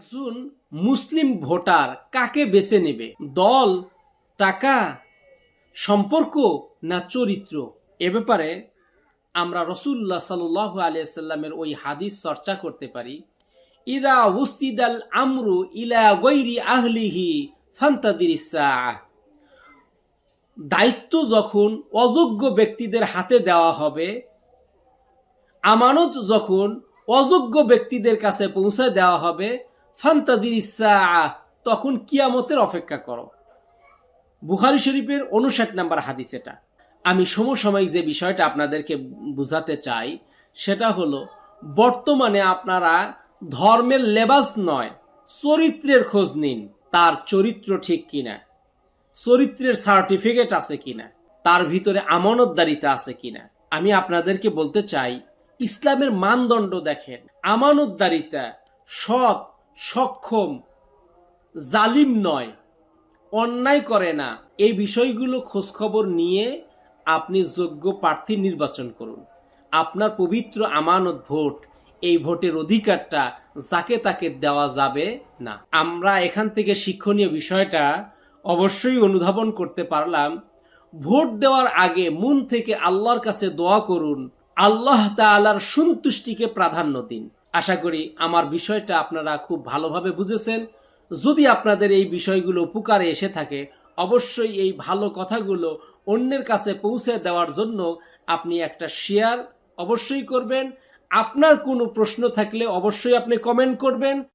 একজন মুসলিম ভোটার কাকে বেছে নেবে? দল, টাকা, সম্পর্ক না চরিত্র? এ ব্যাপারে আমরা রসুল্লাহ সাল্লাহ আলিয়াল্লামের ওই হাদিস চর্চা করতে পারি। ইদা উস্তিদাল আমরু ইলা গৈরি আহলিহি ফান্তাদির দায়িত্ব যখন অযোগ্য ব্যক্তিদের হাতে দেওয়া হবে, আমানত যখন অযোগ্য ব্যক্তিদের কাছে পৌঁছে দেওয়া হবে ফান্তাদির তখন কিয়ামতের অপেক্ষা করো। বুখারি শরীফের উনষাট নাম্বার হাদিস এটা। আমি সমসাময়িক যে বিষয়টা আপনাদেরকে বুঝাতে চাই, সেটা হলো, বর্তমানে আপনারা ধর্মের লেবাস নয়, চরিত্রের খোঁজ নিন, তার চরিত্র ঠিক কিনা, চরিত্রের সার্টিফিকেট আছে কিনা, তার ভিতরে আমানতদারিতা আছে কিনা। আমি আপনাদেরকে বলতে চাই, ইসলামের মানদণ্ড দেখেন, আমানতদারিতা, সৎ সক্ষম, জালিম নয়, অন্যায় করে না। এই বিষয়গুলো খোঁজখবর নিয়ে আপনি যোগ্য প্রার্থী নির্বাচন করুন। আপনার পবিত্র আমানত ভোট, এই ভোটের অধিকারটা যাকে তাকে দেওয়া যাবে না। আমরা এখান থেকে শিক্ষণীয় বিষয়টা অবশ্যই অনুধাবন করতে পারলাম। ভোট দেওয়ার আগে মন থেকে আল্লাহর কাছে দোয়া করুন। আল্লাহ তাআলার সন্তুষ্টিকে প্রাধান্য দিন। আশা করি আমার বিষয়টা আপনারা খুব ভালোভাবে বুঝেছেন। যদি আপনাদের এই বিষয়গুলো উপকারে এসে থাকে, অবশ্যই এই ভালো কথাগুলো অন্যের কাছে পৌঁছে দেওয়ার জন্য আপনি একটা শেয়ার অবশ্যই করবেন। আপনার কোনো প্রশ্ন থাকলে অবশ্যই আপনি কমেন্ট করবেন।